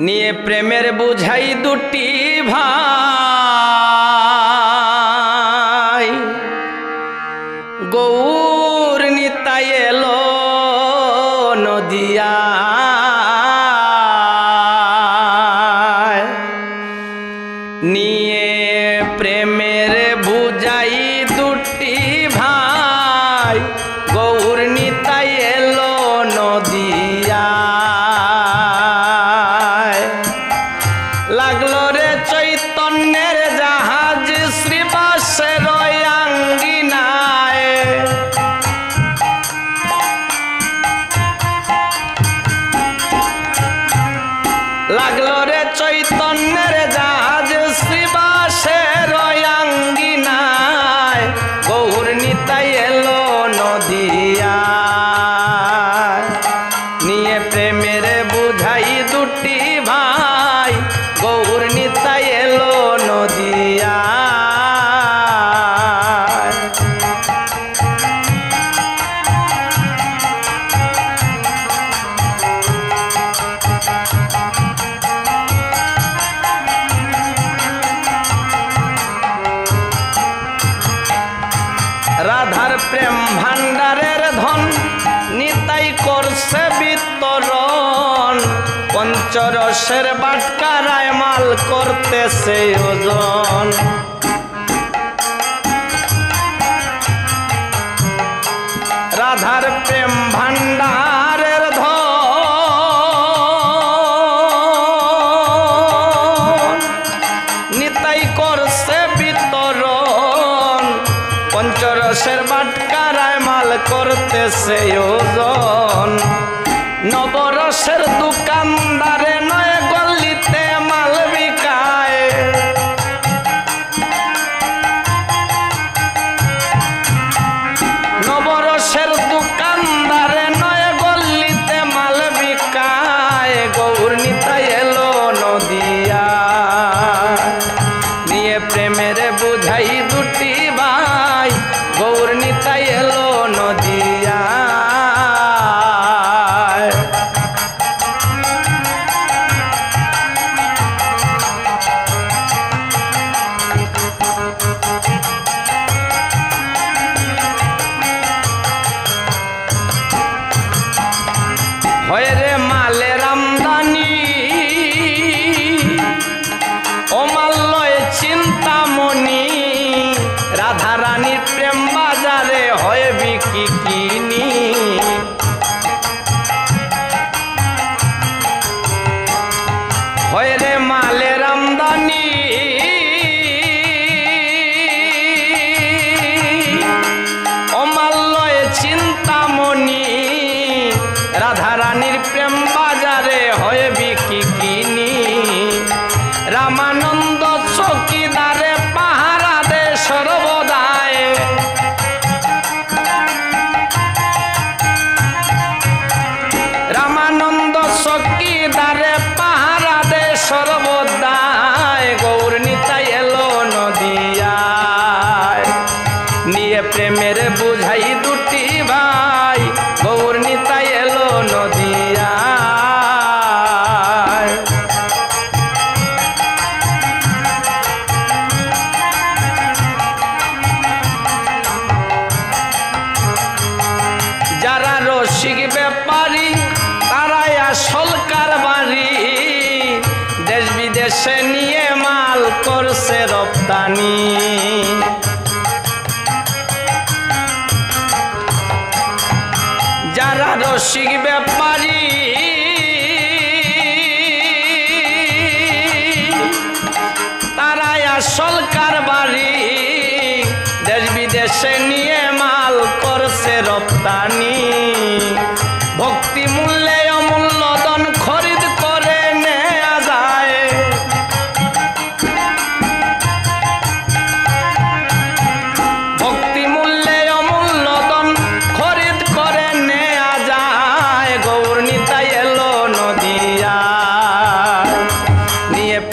নিয়ে প্রেমের বুঝাই দুটি ভাই। গৌর নিতাই এলো নদিয়া চরসের বাটকারায় মাল করতেছে ওজন। রাধার প্রেম ভান্ডারের ধ নিতাই করছে বিতরণ। পঞ্চরসের বাটকারায় মাল করতেছে ওজন। আকস্মিক ব্যাপারী। তারাই আসল কারবারি। দেশ বিদেশে নিয়ে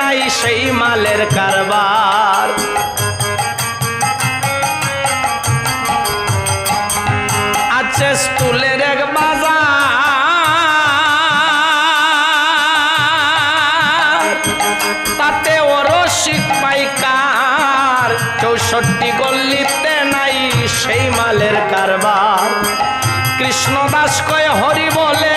নাই সেই মালের কারবার। আছে স্কুলের এক বাজার, তাতে রসিক পাইকার, চৌষট্টি গল্লিতে নাই সেই মালের কারবার। কৃষ্ণদাস কয়ে, হরি বলে